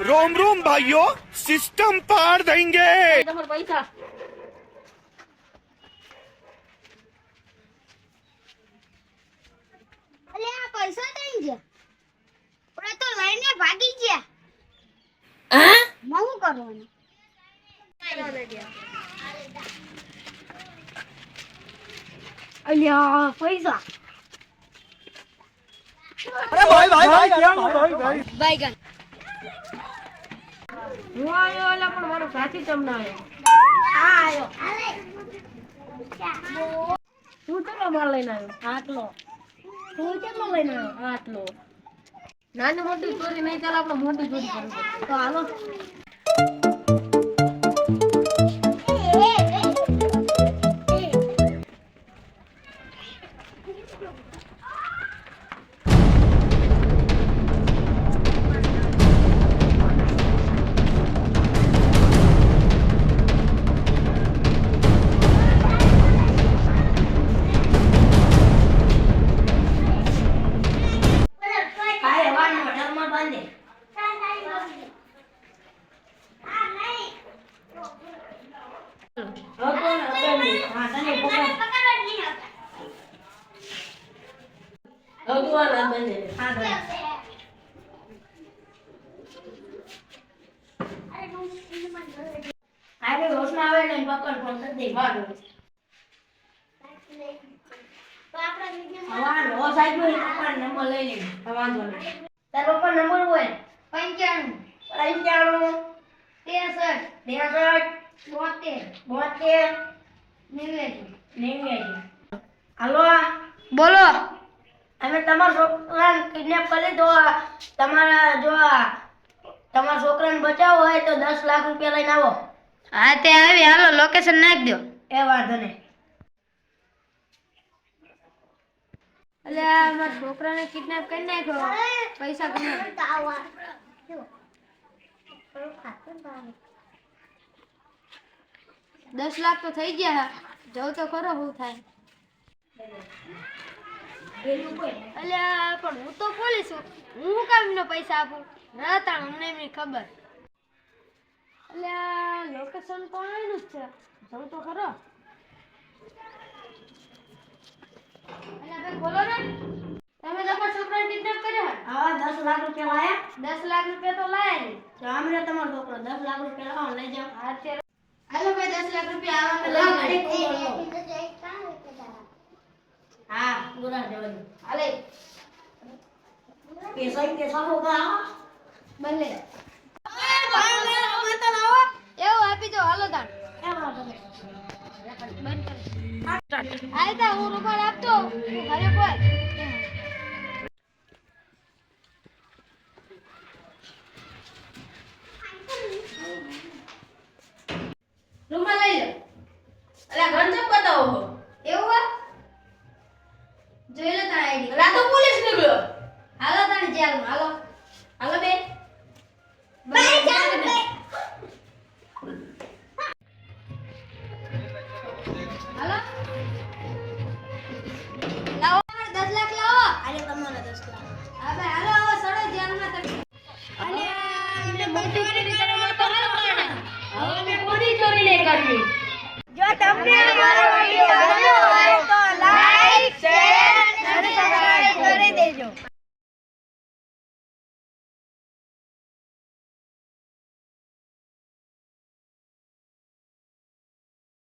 રોમ રોમ ભાઈઓ સિસ્ટમ પાર દેંગે તમાર પૈસા અલે આ પૈસા કઈ ગયા પણ તો લઈને ભાગી ગયા હા હું કરવાનું અલ્યા પૈસા અરે ભાઈ ભાઈ ભાઈ ભાઈ ભાઈ ભાઈ હું આવ્યો એટલે પણ મારો સાથી તમને આવ્યો આ આયો. તું કેટલો માલ લઈને આવ્યો આટલો. તું કેટલો લઈને આવ્યો આટલો. નાની મોટી ચોરી નહીં ચાલે, આપણે મોટી ચોરી કરવી તો હાલો. હવે બાંધી દે. આજે રોશના આવે ને પકડ ફોન કરી દે વાહ. હવાનો ઓ સાહેબ નો પપ્પા નંબર લઈ લે. હા, વાંધો નહીં. તારો પપ્પા નંબર હોય. પંચાણું. પંચાણું. ત્રેસઠ. ત્રેસઠ. બોતેર. બોતેર. નેવ્યાસી નેવ્યાસી હાલો બોલો. અમે તમારા છોકરાને કિડનેપ કરી દો તમારા જો આ તમારા છોકરાને બચાવો હોય તો દસ લાખ રૂપિયા લઈને આવો. હા તે આવી. હાલો લોકેશન નાખ દો એ વાંધો નહીં. એટલે આ મારા છોકરાને કિડનેપ કરી નાખ્યો. પૈસા દસ લાખ તો થઈ ગયા. જવું તો ખરો શું થાય. એટલે પણ હું તો પોલીસ છું હું કામ એમને પૈસા આપું? ના તા અમને એમની ખબર. અલ્યા લોકેશન પણ જ છે. જવું તો ખરો. ભાઈ બોલો ને. તમે તમારા છોકરાને કિડનેપ કર્યો? હે? હા દસ લાખ રૂપિયા લાયા. દસ લાખ રૂપિયા તો લાયા તો આમને તમારો છોકરો દસ લાખ રૂપિયા લાવો લઈ જાઓ. હાલો ભાઈ દસ લાખ રૂપિયા આવા. લઈ. હા પૂરા જવાનું હાલે પૈસા કે સામો ગા ભલે એવું આપી દો હાલો તાણ બંધ કર આય તા હું રૂમાલ આપતો બોલ હાલો તાણ જેલમાં હાલો. હાલો બે બાય જાવ હાલો. લાવો લાખ લાવો. આજે તમારા લાખ. હા ભાઈ હાલો આવો સડો જેલમાં તમે. અને અમને મોટી તો હાલ હવે અમે કોની ચોરી નહીં કરવી. જો તમને